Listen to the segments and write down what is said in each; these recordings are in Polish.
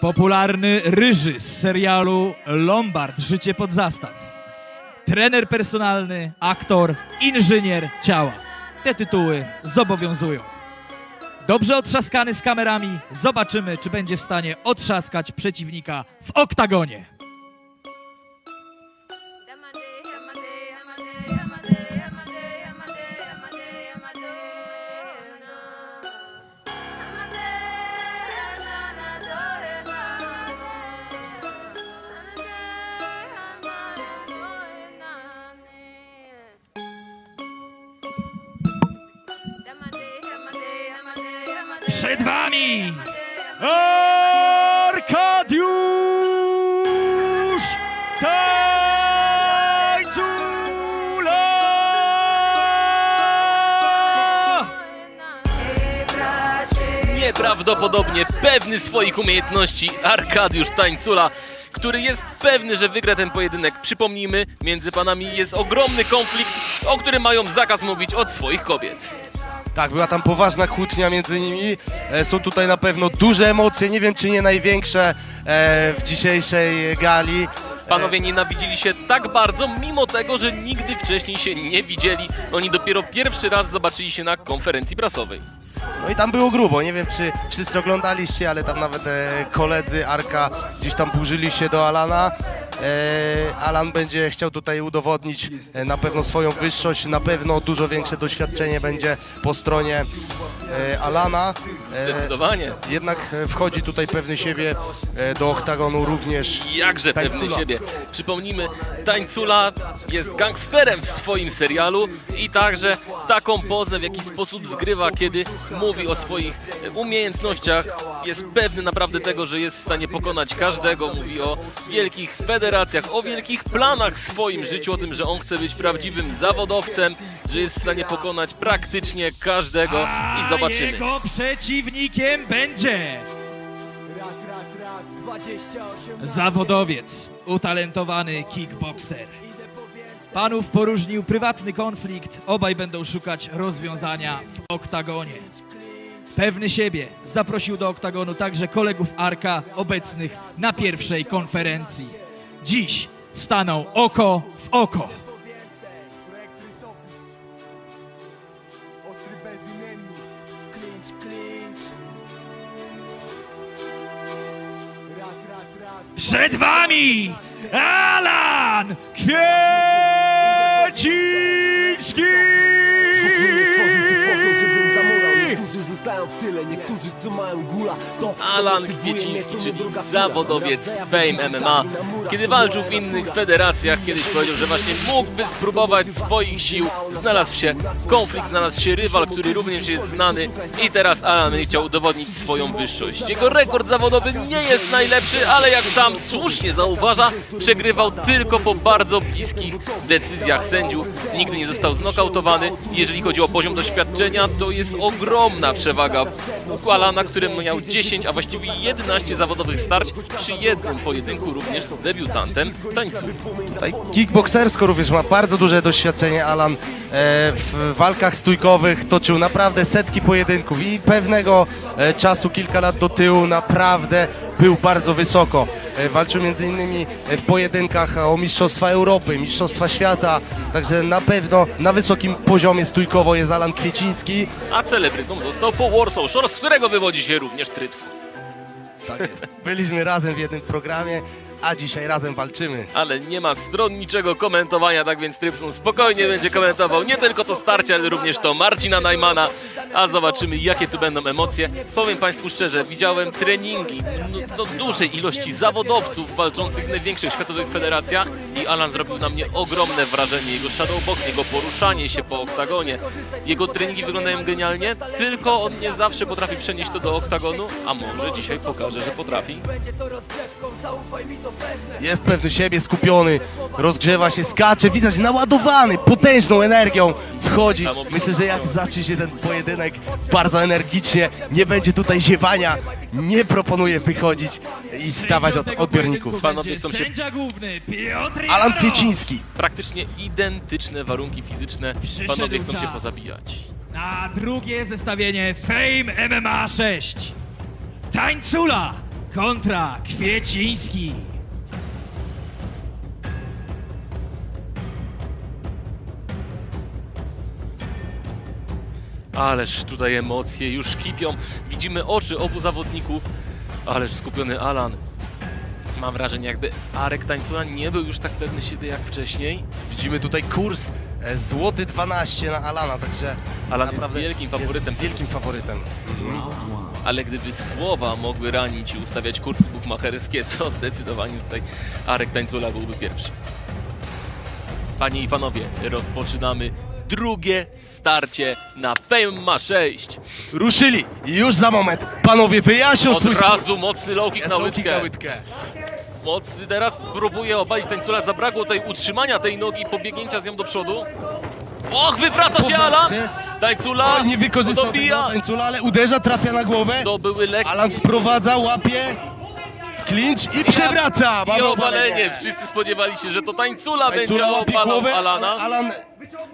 Popularny ryży z serialu Lombard Życie pod zastaw. Trener personalny, aktor, inżynier ciała. Te tytuły zobowiązują. Dobrze otrzaskany z kamerami, zobaczymy, czy będzie w stanie otrzaskać przeciwnika w oktagonie. Przed wami Arkadiusz Tańcula! Nieprawdopodobnie pewny swoich umiejętności Arkadiusz Tańcula, który jest pewny, że wygra ten pojedynek. Przypomnijmy, między panami jest ogromny konflikt, o którym mają zakaz mówić od swoich kobiet. Tak, była tam poważna kłótnia między nimi. E, Są tutaj na pewno duże emocje, nie wiem czy nie największe e, w dzisiejszej gali. Panowie nienawidzili się tak bardzo, mimo tego, że nigdy wcześniej się nie widzieli. Oni dopiero pierwszy raz zobaczyli się na konferencji prasowej. No i tam było grubo, nie wiem czy wszyscy oglądaliście, ale tam nawet e, koledzy Arka gdzieś tam burzyli się do Alana. E, Alan będzie chciał tutaj udowodnić e, na pewno swoją wyższość, na pewno dużo większe doświadczenie będzie po stronie e, Alana. Zdecydowanie. jednak wchodzi tutaj pewny siebie do oktagonu również. Jakże pewny siebie. Przypomnijmy, Tańcula jest gangsterem w swoim serialu i także taką pozę w jakiś sposób zgrywa, kiedy mówi o swoich umiejętnościach. Jest pewny naprawdę tego, że jest w stanie pokonać każdego. Mówi o wielkich o wielkich planach w swoim życiu, o tym, że on chce być prawdziwym zawodowcem, że jest w stanie pokonać praktycznie każdego i A zobaczymy. jego przeciwnikiem będzie zawodowiec, utalentowany kickboxer. Panów poróżnił prywatny konflikt, obaj będą szukać rozwiązania w oktagonie. Pewny siebie zaprosił do oktagonu także kolegów Arka obecnych na pierwszej konferencji. Dziś staną oko w oko. Przed wami Alan Kwieciński! W tyle, niektórzy co mają gula to Alan Kwieciński, czyli zawodowiec Fame MMA. Kiedy walczył w innych federacjach, kiedyś powiedział, że właśnie mógłby spróbować swoich sił. Znalazł się konflikt, znalazł się rywal, który również jest znany i teraz Alan będzie chciał udowodnić swoją wyższość. Jego rekord zawodowy nie jest najlepszy, ale jak sam słusznie zauważa, przegrywał tylko po bardzo bliskich decyzjach sędziów. Nigdy nie został znokautowany. Jeżeli chodzi o poziom doświadczenia, to jest ogromna przewaga u Alana, który miał 10, a właściwie 11 zawodowych starć przy jednym pojedynku również z debiutantem tańcu. Tutaj kickboksersko również ma bardzo duże doświadczenie Alan e, w walkach stójkowych, toczył naprawdę setki pojedynków i pewnego e, czasu, kilka lat do tyłu naprawdę był bardzo wysoko. E, Walczył między innymi w pojedynkach o Mistrzostwa Europy, Mistrzostwa Świata, także na pewno na wysokim poziomie stójkowo jest Alan Kwieciński. A celebrytą został po Warsaw Shore, z którego wywodzi się również Tryps. Tak jest. Byliśmy razem w jednym programie, a dzisiaj razem walczymy. Ale nie ma stronniczego komentowania, tak więc Trypson spokojnie będzie komentował nie tylko to starcie, ale również to Marcina Najmana. A zobaczymy, jakie tu będą emocje. Powiem Państwu szczerze, widziałem treningi no, no, dużej ilości zawodowców walczących w największych światowych federacjach i Alan zrobił na mnie ogromne wrażenie. Jego shadowbox, jego poruszanie się po oktagonie, jego treningi wyglądają genialnie, tylko on nie zawsze potrafi przenieść to do oktagonu, a może dzisiaj pokaże, że potrafi. Jest pewny siebie, skupiony, rozgrzewa się, skacze, widać naładowany, potężną energią wchodzi. Myślę, że jak zacznie się ten pojedynek bardzo energicznie, nie będzie tutaj ziewania, nie proponuję wychodzić i wstawać od odbiorników. Panowie się- Sędzia główny Piotr Alan Jaro. Kwieciński. praktycznie identyczne warunki fizyczne. Przyszedł Panowie chcą się czas. pozabijać. Na drugie zestawienie Fame MMA 6. Tańcula kontra Kwieciński. Ależ tutaj emocje już kipią. Widzimy oczy obu zawodników. Ależ skupiony Alan. Mam wrażenie, jakby Arek Tańcula nie był już tak pewny siebie jak wcześniej. Widzimy tutaj kurs e, złoty 12 na Alana, także Alan jest naprawdę wielkim faworytem. Jest wielkim faworytem. Ale gdyby słowa mogły ranić i ustawiać kursy bukmacherskie, to zdecydowanie tutaj Arek Tańcula byłby pierwszy. Panie i panowie, rozpoczynamy drugie starcie na Fame ma 6. Ruszyli już za moment panowie wyjaśnią Od swój razu mocny low kick Jest na low kick łydkę. na łydkę. Mocny teraz próbuje obalić Tańcula, zabrakło tutaj utrzymania tej nogi i pobiegnięcia z nią do przodu. Och, wywraca się Alan! Powracie. Tańcula Oj, nie wykorzystał dobija. tego tańcula, ale uderza, trafia na głowę. To były lekkie Alan sprowadza, łapie clinch i przewraca. i Mamy obalenie. Wszyscy spodziewali się, że to Tańcula będzie Tańcula łapie głowę, Alana. ale Alan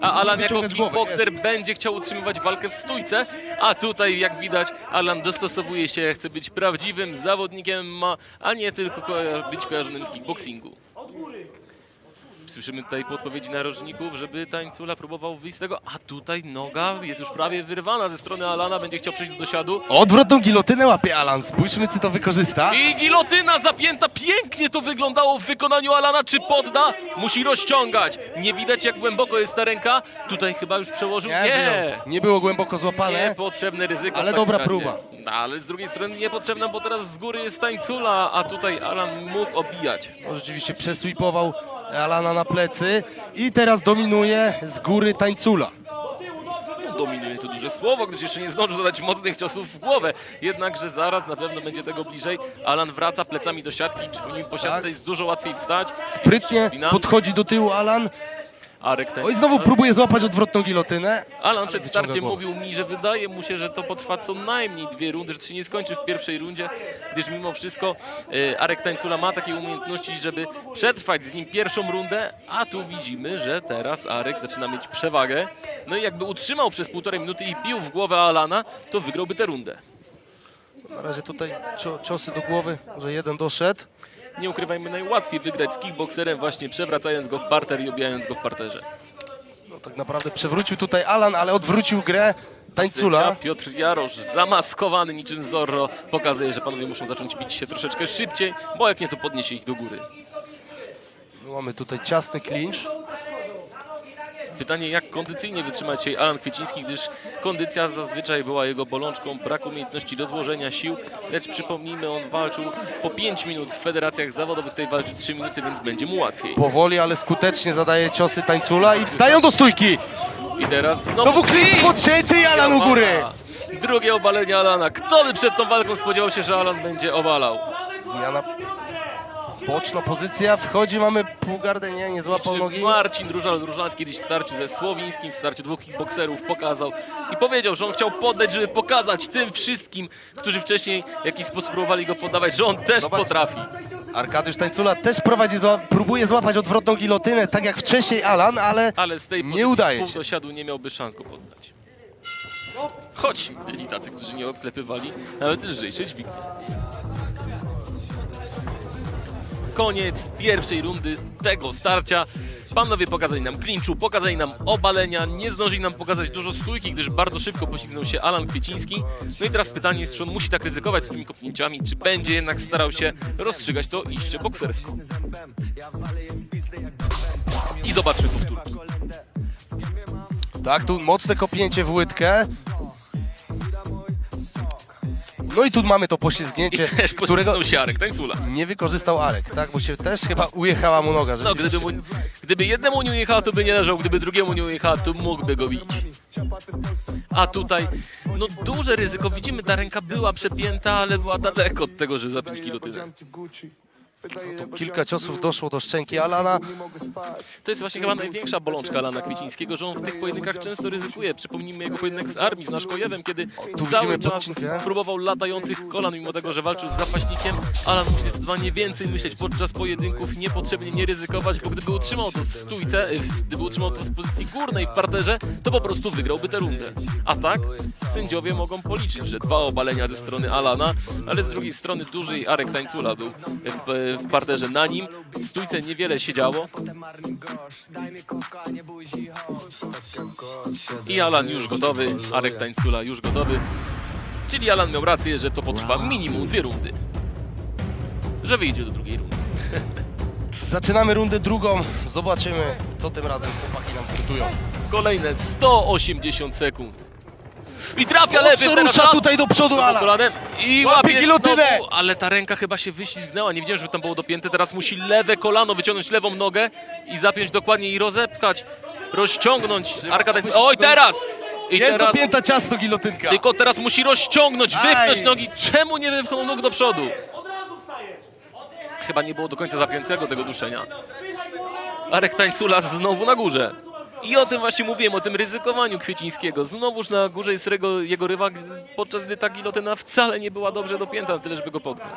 A Alan jako kickboxer będzie chciał utrzymywać walkę w stójce, a tutaj jak widać Alan dostosowuje się, chce być prawdziwym zawodnikiem, ma, a nie tylko ko- być kojarzonym z kickboxingu. Słyszymy tutaj podpowiedzi narożników, żeby Tańcula próbował wyjść z tego, a tutaj noga jest już prawie wyrwana ze strony Alana, będzie chciał przejść do dosiadu. Odwrotną gilotynę łapie Alan. Spójrzmy, czy to wykorzysta. I gilotyna zapięta, pięknie to wyglądało w wykonaniu Alana, czy podda? Musi rozciągać. Nie widać jak głęboko jest ta ręka, tutaj chyba już przełożył, nie. było, nie było głęboko złapane. Niepotrzebne ryzyko. Ale w takim dobra razie. próba. No, ale z drugiej strony niepotrzebna, bo teraz z góry jest tańcula, a tutaj Alan mógł obijać. No, rzeczywiście przesweepował Alana na plecy i teraz dominuje z góry tańcula. Dominuje to duże słowo, gdyż jeszcze nie zdążył zadać mocnych ciosów w głowę. Jednakże zaraz na pewno będzie tego bliżej. Alan wraca plecami do siatki, przypomnijmy, po siatce Tak. jest dużo łatwiej wstać. Sprytnie podchodzi do tyłu Alan. Arek ten... Oj, znowu próbuje złapać odwrotną gilotynę. Alan przed wyciąga starciem mówił mi, że wydaje mu się, że to potrwa co najmniej dwie rundy, że to się nie skończy w pierwszej rundzie, gdyż mimo wszystko e, Arek Tańcula ma takie umiejętności, żeby przetrwać z nim pierwszą rundę, a tu widzimy, że teraz Arek zaczyna mieć przewagę. No i jakby utrzymał przez półtorej minuty i bił w głowę Alana, to wygrałby tę rundę. Na razie tutaj cio ciosy do głowy, że jeden doszedł. Nie ukrywajmy, najłatwiej wygrać z kickboxerem właśnie przewracając go w parter i obijając go w parterze. No, tak naprawdę przewrócił tutaj Alan, ale odwrócił grę tańcula. Piotr Jarosz, zamaskowany niczym Zorro, pokazuje, że panowie muszą zacząć bić się troszeczkę szybciej, bo jak nie, to podniesie ich do góry. Mamy tutaj ciasny clinch. Pytanie, jak kondycyjnie wytrzymać dzisiaj Alan Kwieciński, gdyż kondycja zazwyczaj była jego bolączką, brak umiejętności rozłożenia sił, lecz przypomnijmy, on walczył po 5 minut w federacjach zawodowych, tutaj walczy 3 minuty, więc będzie mu łatwiej. Powoli, ale skutecznie zadaje ciosy tańcula i wstają do stójki. I teraz znowu, Znowu clinch po trzeciej Alan u góry. Drugie obalenie Alana. Kto by przed tą walką spodziewał się, że Alan będzie obalał? Zmiana. Boczna pozycja, wchodzi, mamy półgardę, nie, nie złapał nogi. Marcin Różal Różalski kiedyś w starciu ze Słowińskim, w starciu dwóch kickbokserów pokazał i powiedział, że on chciał poddać, żeby pokazać tym wszystkim, którzy wcześniej w jakiś sposób próbowali go poddawać, że on też Zobacz. potrafi. Arkadiusz Tańcula też prowadzi, zła, próbuje złapać odwrotną gilotynę, tak jak wcześniej Alan, ale Ale z tej Nie udaje się. dosiadu nie miałby szans go poddać. Choć byli tacy, którzy nie odklepywali nawet lżejsze dźwignie. Koniec pierwszej rundy tego starcia. Panowie pokazali nam klinczu, pokazali nam obalenia, nie zdążyli nam pokazać dużo stójki, gdyż bardzo szybko poślizgnął się Alan Kwieciński. No i teraz pytanie jest, czy on musi tak ryzykować z tymi kopnięciami, czy będzie jednak starał się rozstrzygać to iście boksersko. I zobaczmy powtórki. tak, tu mocne kopnięcie w łydkę. No i tu mamy to poślizgnięcie, też którego się Arek Tańcula. nie wykorzystał Arek, tak, bo się też chyba ujechała mu noga. No, gdyby, rzeczywiście. mu, gdyby jednemu nie ujechała, to by nie leżał, gdyby drugiemu nie ujechała, to mógłby go bić. A tutaj, no duże ryzyko, widzimy, ta ręka była przepięta, ale była daleko od tego, żeby gilotynę. Kilka ciosów doszło do szczęki Alana. To jest właśnie chyba największa bolączka Alana Kwiecińskiego, że on w tych pojedynkach często ryzykuje. Przypomnijmy jego pojedynek z Armii, z Naszkojewem, kiedy cały czas podcinkę. próbował latających kolan, mimo tego, że walczył z zapaśnikiem. Alan musi zdecydowanie więcej myśleć podczas pojedynków, niepotrzebnie nie ryzykować, bo gdyby utrzymał to w stójce, y, gdyby utrzymał to w pozycji górnej w parterze, to po prostu wygrałby tę rundę. A tak, sędziowie mogą policzyć, że dwa obalenia ze strony Alana, ale z drugiej strony duży Arek Tańcula był w, w parterze na nim. W stójce niewiele się działo. I Alan już gotowy, Arek Tańcula już gotowy. Czyli Alan miał rację, że to potrwa minimum dwie rundy. Że wyjdzie do drugiej rundy. Zaczynamy rundę drugą. Zobaczymy, co tym razem chłopaki nam startują. Kolejne 180 sekund. I trafia lewy Mocno rusza tutaj do przodu kolanem i Łapie łapie gilotynę. znowu, ale ta ręka chyba się wyślizgnęła, nie widziałem, żeby tam było dopięte, teraz musi lewe kolano wyciągnąć lewą nogę i zapiąć dokładnie i rozepchać, rozciągnąć Arka Tańcula. Oj, teraz! I Jest teraz, dopięta ciasto gilotynka. tylko teraz musi rozciągnąć, wypchnąć Aj. nogi, czemu nie wypchnął nóg do przodu? Chyba nie było do końca zapiętego tego duszenia. Arek Tańcula znowu na górze. I o tym właśnie mówiłem, o tym ryzykowaniu Kwiecińskiego. Znowuż na górze jest jego, jego rywal, podczas gdy ta gilotyna wcale nie była dobrze dopięta, tyle żeby go potknąć.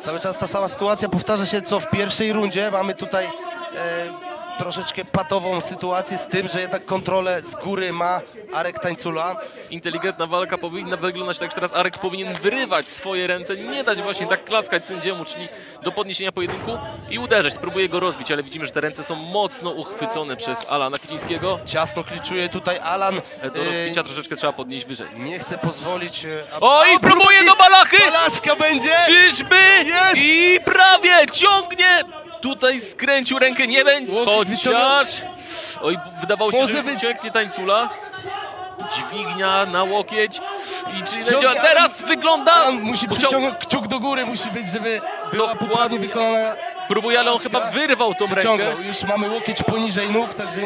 Cały czas ta sama sytuacja powtarza się co w pierwszej rundzie. Mamy tutaj e, troszeczkę patową sytuację z tym, że jednak kontrolę z góry ma Arek Tańcula. Inteligentna walka powinna wyglądać tak, że teraz Arek powinien wyrywać swoje ręce, nie dać właśnie tak klaskać sędziemu, czyli do podniesienia pojedynku i uderzać. Próbuje go rozbić, ale widzimy, że te ręce są mocno uchwycone przez Alana Kwiecińskiego. Ciasno kliczuje tutaj Alan. E, Do E, rozbicia troszeczkę trzeba podnieść wyżej. nie chce pozwolić... e, aby- O, próbuje do balachy! Balaszka będzie! Czyżby? Jest! I prawie ciągnie! Tutaj skręcił rękę, nie będzie. Chociaż. Oj, wydawało się, Może że być- ucieknie tańcula. Dźwignia na łokieć. I czy Ciągnie, Teraz wygląda. Musi Chciał- przyciągnąć kciuk do góry, musi być, żeby była Dokładnie. poprawnie wykonana. Próbuje, ale on chyba wyrwał tą rękę. Już mamy łokieć poniżej nóg, także...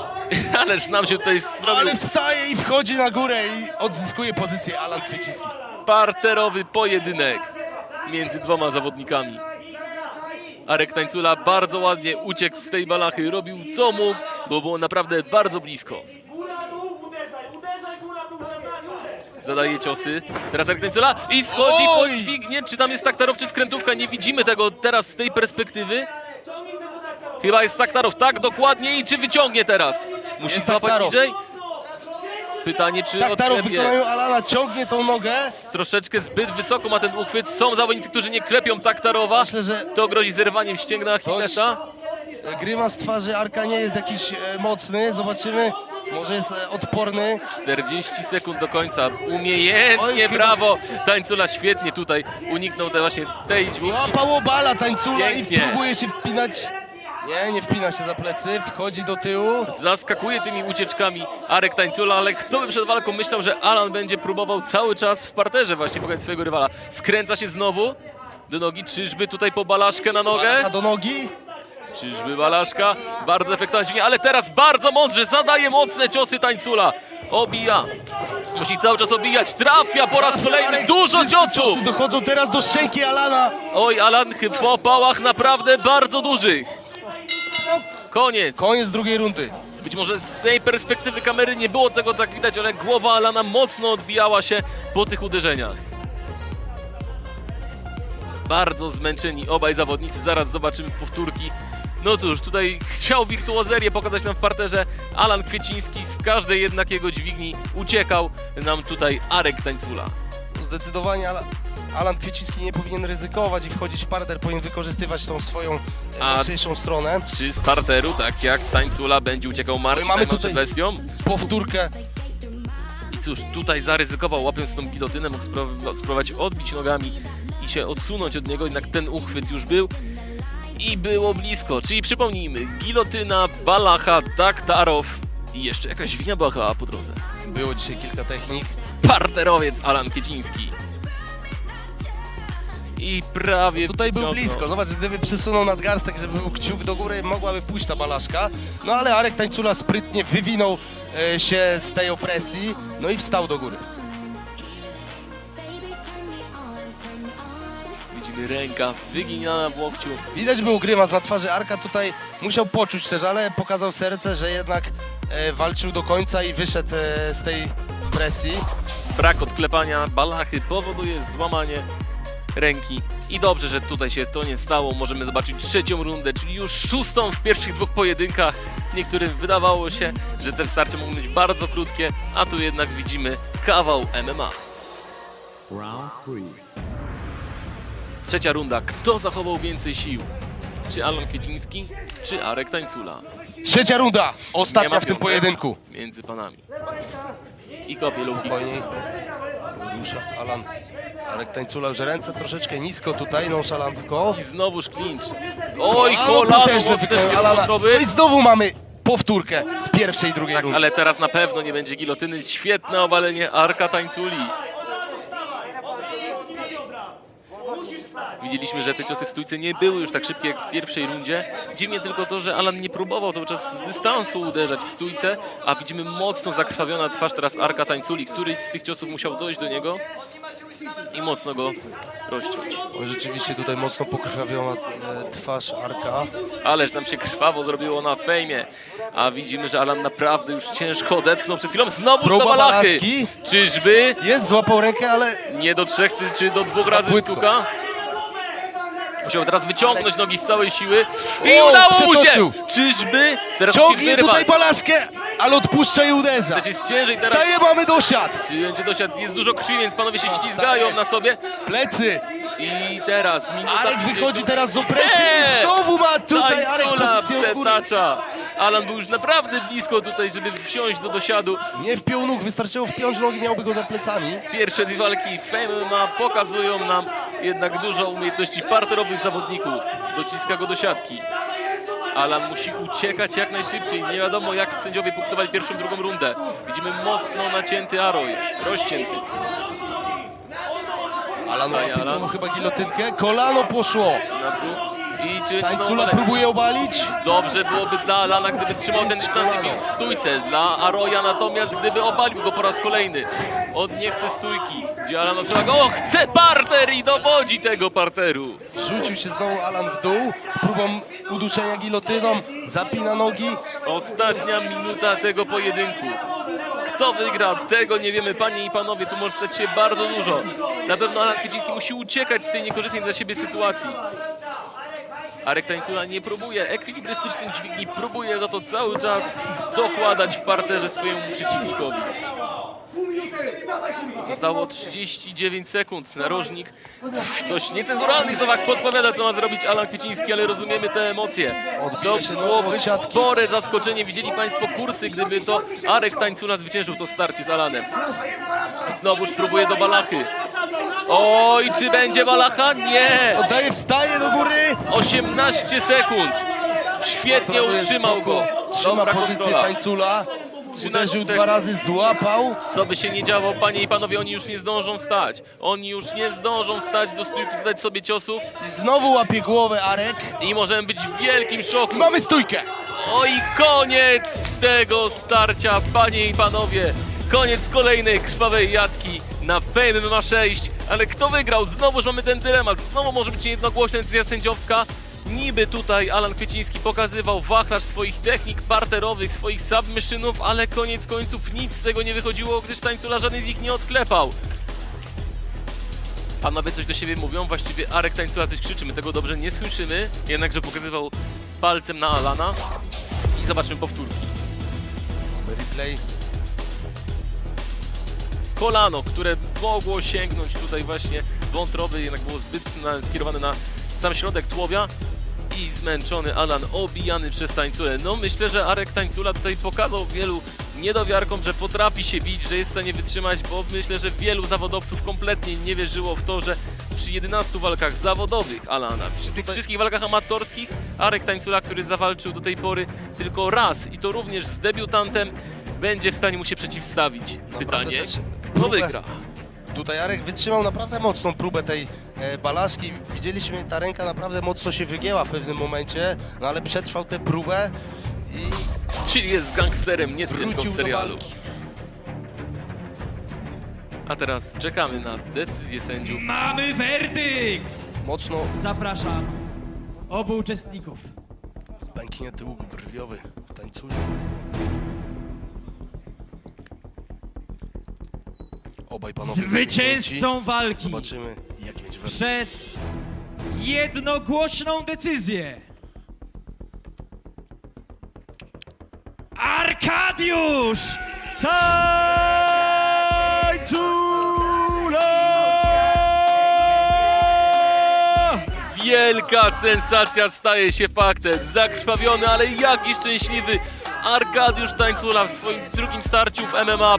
Ależ nam się tutaj zrobił Ale wstaje i wchodzi na górę i odzyskuje pozycję Alan Kwieciński. parterowy pojedynek między dwoma zawodnikami. Arek Tańcula bardzo ładnie uciekł z tej balachy, robił co mógł, bo było naprawdę bardzo blisko. Zadaje ciosy. Teraz Arek Tańcula i schodzi po dźwignię. Czy tam jest taktarow, czy skrętówka? Nie widzimy tego teraz z tej perspektywy. Chyba jest taktarow, tak dokładnie. I czy wyciągnie teraz? Musi Jest złapać Taktarow. Pytanie, czy Taktarow w odklepie. wykonaniu Alana ciągnie tą nogę. Troszeczkę zbyt wysoko ma ten uchwyt. Są zawodnicy, którzy nie klepią taktarowa. Myślę, że To grozi zerwaniem ścięgna Achillesa. Grymas twarzy Arka nie jest jakiś e, mocny. Zobaczymy. Może jest e, odporny. 40 sekund do końca. Umiejętnie, Oj, chyba- brawo. Tańcula świetnie tutaj uniknął te właśnie tej dźwigni. Łapał obala tańcula i Pięknie. próbuje się wpinać. Nie, nie wpina się za plecy. Wchodzi do tyłu. Zaskakuje tymi ucieczkami Arek Tańcula, ale kto by przed walką myślał, że Alan będzie próbował cały czas w parterze właśnie pokonać swojego rywala. Skręca się znowu do nogi. Czyżby tutaj po balaszkę na nogę? Balacha do nogi. Czyżby balaszka? Bardzo dźwignia, ale teraz bardzo mądrze zadaje mocne ciosy Tańcula. Obija. Musi cały czas obijać. Trafia po raz kolejny. Dużo ciosów. dochodzą teraz do szczęki Alana. Oj, Alan chyba po pałach naprawdę bardzo dużych. Koniec. Koniec drugiej rundy. Być może z tej perspektywy kamery nie było tego tak widać, ale głowa Alana mocno odbijała się po tych uderzeniach. Bardzo zmęczeni obaj zawodnicy, zaraz zobaczymy powtórki. No cóż, tutaj chciał wirtuozerię pokazać nam w parterze Alan Kwieciński, z każdej jednak jego dźwigni uciekał nam tutaj Arek Tańcula. Zdecydowanie Ala- Alan Kwieciński nie powinien ryzykować i wchodzić w parter. Powinien wykorzystywać tą swoją e, A- mocniejszą stronę. Czy z parteru, tak jak Tańcula, będzie uciekał Marcin Mamy tutaj- bestią? Powtórkę. I cóż, tutaj zaryzykował, łapiąc tą gilotynę, mógł spró- spróbować odbić nogami i się odsunąć od niego, jednak ten uchwyt już był i było blisko. Czyli przypomnijmy, gilotyna, balacha, taktarow i jeszcze jakaś wina była po drodze. Było dzisiaj kilka technik. Parterowiec Alan Kieciński. I prawie Tutaj był wciągnął. blisko. Zobacz, gdyby przesunął nadgarstek, żeby był kciuk do góry, mogłaby pójść ta balaszka. No ale Arek Tańcula sprytnie wywinął e, się z tej opresji, no i wstał do góry. Ręka wyginana w łokciu. Widać był grymas na twarzy Arka, tutaj musiał poczuć też, ale pokazał serce, że jednak e, walczył do końca i wyszedł e, z tej presji. Brak odklepania balachy powoduje złamanie ręki. I dobrze, że tutaj się to nie stało. Możemy zobaczyć trzecią rundę, czyli już szóstą w pierwszych dwóch pojedynkach. Niektórym wydawało się, że te starcia mogą być bardzo krótkie, a tu jednak widzimy kawał MMA. Trzecia runda. Kto zachował więcej sił? Czy Alan Kwieciński, czy Arek Tańcula? Trzecia runda, Nie ostatnia w tym pojedynku. Między panami. I kopie. Spokojniej. Rusza Alan. Arek Tańcula już ręce troszeczkę nisko tutaj, nonszalancko. I znowuż clinch. Oj, Ale kolano potężne mocne wykonanie w Alana. No i znowu mamy powtórkę z pierwszej i drugiej Tak, rundy. ale teraz na pewno nie będzie gilotyny. Świetne obalenie Arka Tańculi. Widzieliśmy, że te ciosy w stójce nie były już tak szybkie jak w pierwszej rundzie. Dziwnie tylko to, że Alan nie próbował cały czas z dystansu uderzać w stójce, a widzimy mocno zakrwawiona twarz teraz Arka Tańculi. Któryś z tych ciosów musiał dojść do niego i mocno go rozciąć. Oj, Rzeczywiście tutaj mocno pokrwawiona e, twarz Arka. Ależ nam się krwawo zrobiło na fejmie. A widzimy, że Alan naprawdę już ciężko odetchnął przed chwilą. Znowu Próba balachy. Czyżby Jest, złapał rękę, ale nie do trzech czy do dwóch razy płytko. Musiał teraz wyciągnąć nogi z całej siły. I O, udało mu się! przetoczył. Czyżby? Teraz ciągnie tutaj balaszkę, ale odpuszcza i uderza. Jest ciężej teraz. Staje, mamy dosiad. Będzie dosiad? Jest dużo krwi, więc panowie się ślizgają na sobie. Plecy. I teraz minuta... Arek 50. wychodzi teraz do presji Nie! Przetacza. Alan był już naprawdę blisko tutaj, żeby wsiąść do dosiadu. Nie wpiął nóg, wystarczyło wpiąć nogi, miałby go za plecami. Pierwsze dwie walki Fame MMA pokazują nam jednak dużo umiejętności parterowych zawodników. Dociska go do siatki. Alan musi uciekać jak najszybciej. Nie wiadomo jak sędziowie punktowali pierwszą, drugą rundę. Widzimy mocno nacięty Aroj. Rozcięty. Alan Alan. chyba gilotynkę, kolano poszło. Na dół. I czy Tańcula no, próbuje obalić. Dobrze byłoby dla Alana, gdyby trzymał ten dystans i bił w stójce. Dla Aroja natomiast, gdyby obalił go po raz kolejny. On nie chce stójki. Gdzie Alan otrzyma go. O, chce parter i dowodzi tego parteru. Rzucił się znowu Alan w dół z próbą uduszenia gilotyną, zapina nogi. Ostatnia minuta tego pojedynku. Kto wygra? Tego nie wiemy, panie i panowie. Tu może stać się bardzo dużo. Na pewno Alan Kwieciński musi uciekać z tej niekorzystnej dla siebie sytuacji. Arek Tańcula nie próbuje ekwilibrystycznych dźwigni, próbuje za to cały czas dokładać w parterze swojemu przeciwnikowi. Zostało 39 sekund. Narożnik dość niecenzuralnych słowach podpowiada, co ma zrobić Alan Kwieciński, ale rozumiemy te emocje. To siatki. spore zaskoczenie. Widzieli Państwo kursy, gdyby to Arek Tańcula zwyciężył to starcie z Alanem. Znowuż próbuje do balachy. Oj, czy będzie balacha? Nie! Oddaje, wstaje do góry. 18 sekund. Świetnie utrzymał go. Trzyma pozycję tańcula. Uderzył dwa razy, złapał. Co by się nie działo, panie i panowie, oni już nie zdążą wstać. Oni już nie zdążą wstać do stójki, zadać sobie ciosów I znowu łapie głowę Arek. i możemy być w wielkim szoku. Mamy stójkę. Oj, koniec tego starcia, panie i panowie. Koniec kolejnej krwawej jatki na Fame MMA 6. Ale kto wygrał? Znowu mamy ten dylemat. Znowu może być jednogłośna decyzja sędziowska. Niby tutaj Alan Kwieciński pokazywał wachlarz swoich technik parterowych, swoich submissionów, ale koniec końców nic z tego nie wychodziło, gdyż tańcula żaden z nich nie odklepał. Panowie coś do siebie mówią, właściwie Arek Tańcula coś krzyczy, my tego dobrze nie słyszymy, jednakże pokazywał palcem na Alana i zobaczmy powtórki. Replay. Kolano, które mogło sięgnąć tutaj właśnie wątroby, jednak było zbyt na, skierowane na sam środek tułowia i zmęczony Alan obijany przez Tańculę. No myślę, że Arek Tańcula tutaj pokazał wielu niedowiarkom, że potrafi się bić, że jest w stanie wytrzymać, bo myślę, że wielu zawodowców kompletnie nie wierzyło w to, że przy 11 walkach zawodowych Alana, przy tych wszystkich walkach amatorskich, Arek Tańcula, który zawalczył do tej pory tylko raz i to również z debiutantem, będzie w stanie mu się przeciwstawić. Pytanie, kto wygra? Tutaj Arek wytrzymał naprawdę mocną próbę tej e, balaszki. Widzieliśmy, ta ręka naprawdę mocno się wygięła w pewnym momencie, no ale przetrwał tę próbę i Czyli jest gangsterem, nie tylko wrócił w do serialu. walki. A teraz czekamy na decyzję sędziów. Mamy werdykt! Mocno Zapraszam obu uczestników. pęknie tył brwiowy, tańcuje. Obaj panowie. Zwycięzcą walki Zobaczymy, jaki będzie werdykt. przez jednogłośną decyzję Arkadiusz Tańcula! Wielka sensacja staje się faktem. Zakrwawiony, ale jaki szczęśliwy Arkadiusz Tańcula w swoim drugim starciu w MMA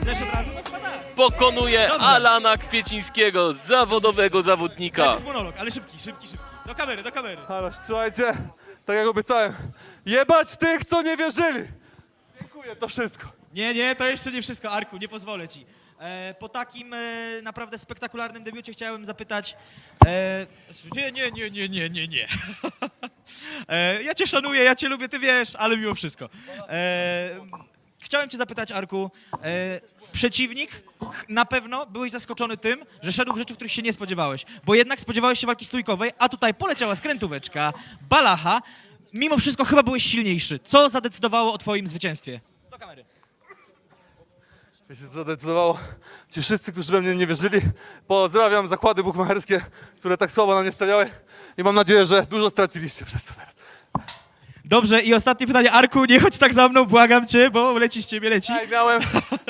pokonuje Dobrze. Alana Kwiecińskiego, zawodowego zawodnika. Monolog, ale szybki, szybki, szybki. Do kamery, do kamery. Ale słuchajcie, tak jak obiecałem, jebać tych, co nie wierzyli. Dziękuję, to wszystko. Nie, nie, to jeszcze nie wszystko, Arku, nie pozwolę ci. E, po takim e, naprawdę spektakularnym debiucie chciałem zapytać. E, nie, nie, nie, nie, nie, nie, nie. e, ja cię szanuję, ja cię lubię, ty wiesz, ale mimo wszystko. E, chciałem cię zapytać, Arku. E, przeciwnik, na pewno byłeś zaskoczony tym, że szedł w rzeczy, których się nie spodziewałeś. Bo jednak spodziewałeś się walki stójkowej, a tutaj poleciała skrętóweczka, balacha. Mimo wszystko chyba byłeś silniejszy. Co zadecydowało o twoim zwycięstwie? Do kamery. Wiecie, co zadecydowało? Ci wszyscy, którzy we mnie nie wierzyli. Pozdrawiam zakłady bukmacherskie, które tak słabo na nie stawiały i mam nadzieję, że dużo straciliście przez to teraz. Dobrze, i ostatnie pytanie. Arku, nie chodź tak za mną, błagam cię, bo leci z ciebie, leci. Ej, miałem,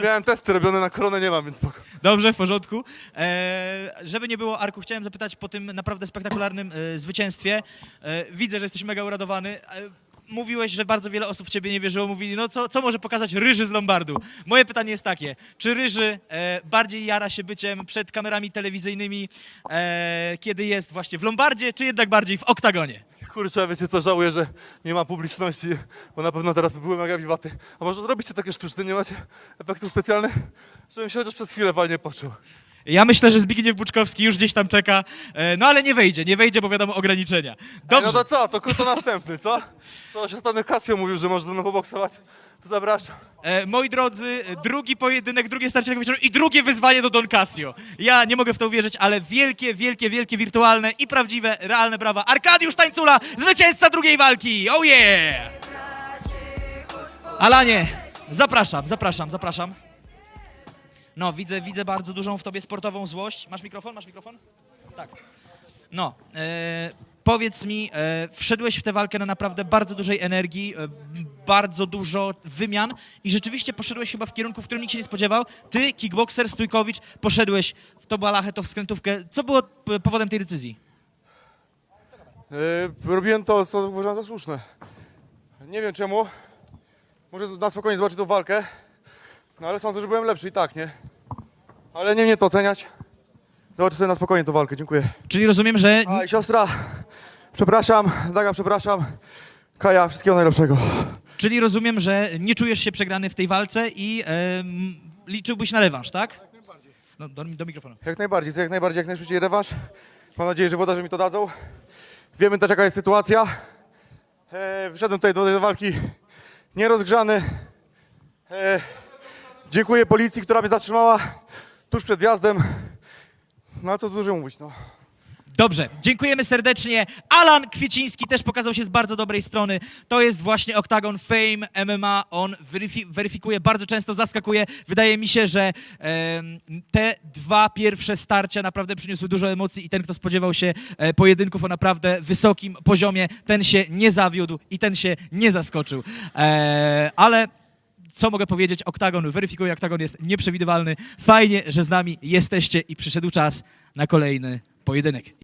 miałem testy robione na koronę, nie mam, więc spoko. Dobrze, w porządku. Eee, żeby nie było, Arku, chciałem zapytać po tym naprawdę spektakularnym e, zwycięstwie. E, widzę, że jesteś mega uradowany. E, mówiłeś, że bardzo wiele osób w ciebie nie wierzyło. Mówili, no co, co może pokazać Ryży z Lombardu? Moje pytanie jest takie. Czy Ryży e, bardziej jara się byciem przed kamerami telewizyjnymi, e, kiedy jest właśnie w Lombardzie, czy jednak bardziej w oktagonie? Kurczę, wiecie co, żałuję, że nie ma publiczności, bo na pewno teraz by były mega wiwaty. A może zrobicie takie sztuczne, nie macie efektów specjalnych? Żebym się chociaż przez chwilę fajnie poczuł. Ja myślę, że Zbigniew Buczkowski już gdzieś tam czeka, e, no ale nie wejdzie, nie wejdzie, bo wiadomo ograniczenia. Ej, Dobrze. no to co, to kto następny, co? To się ostatnio Casio mówił, że może ze mną poboksować. To zapraszam. E, moi drodzy, e, drugi pojedynek, drugie starcie tego wieczoru i drugie wyzwanie do Don Casio. Ja nie mogę w to uwierzyć, ale wielkie, wielkie, wielkie wirtualne i prawdziwe, realne brawa. Arkadiusz Tańcula, zwycięzca drugiej walki. Oh yeah! Alanie, zapraszam, zapraszam, zapraszam. No, widzę, widzę bardzo dużą w tobie sportową złość. Masz mikrofon? Masz mikrofon? Tak. No, e, powiedz mi, e, wszedłeś w tę walkę na naprawdę bardzo dużej energii, e, bardzo dużo wymian i rzeczywiście poszedłeś chyba w kierunku, w którym nikt się nie spodziewał. Ty, kickboxer, Stójkowicz, poszedłeś w to balachę, to w skrętówkę. Co było p- powodem tej decyzji? Yy, robiłem to, co uważam za słuszne. Nie wiem czemu. Może na spokojnie zobaczyć tą walkę. No ale sądzę, że byłem lepszy i tak, nie? Ale nie mnie to oceniać. Zobaczę sobie na spokojnie tą walkę, dziękuję. Czyli rozumiem, że A i siostra, przepraszam, Daga, przepraszam. Kaja, wszystkiego najlepszego. Czyli rozumiem, że nie czujesz się przegrany w tej walce i em, liczyłbyś na rewanż, tak? No, do, do mikrofonu. Jak najbardziej, chcę jak najbardziej, jak najszybciej rewanż. Mam nadzieję, że włodarze mi to dadzą. Wiemy też, jaka jest sytuacja. E, wszedłem tutaj do tej walki nierozgrzany. E, dziękuję policji, która mnie zatrzymała tuż przed wjazdem. No a co dużo mówić, no. Dobrze, dziękujemy serdecznie. Alan Kwieciński też pokazał się z bardzo dobrej strony. To jest właśnie Octagon Fame MMA. On weryfi- weryfikuje, bardzo często zaskakuje. Wydaje mi się, że em, te dwa pierwsze starcia naprawdę przyniosły dużo emocji i ten, kto spodziewał się e, pojedynków o naprawdę wysokim poziomie, ten się nie zawiódł i ten się nie zaskoczył. E, ale co mogę powiedzieć? Oktagon weryfikuje, Oktagon jest nieprzewidywalny. Fajnie, że z nami jesteście i przyszedł czas na kolejny pojedynek.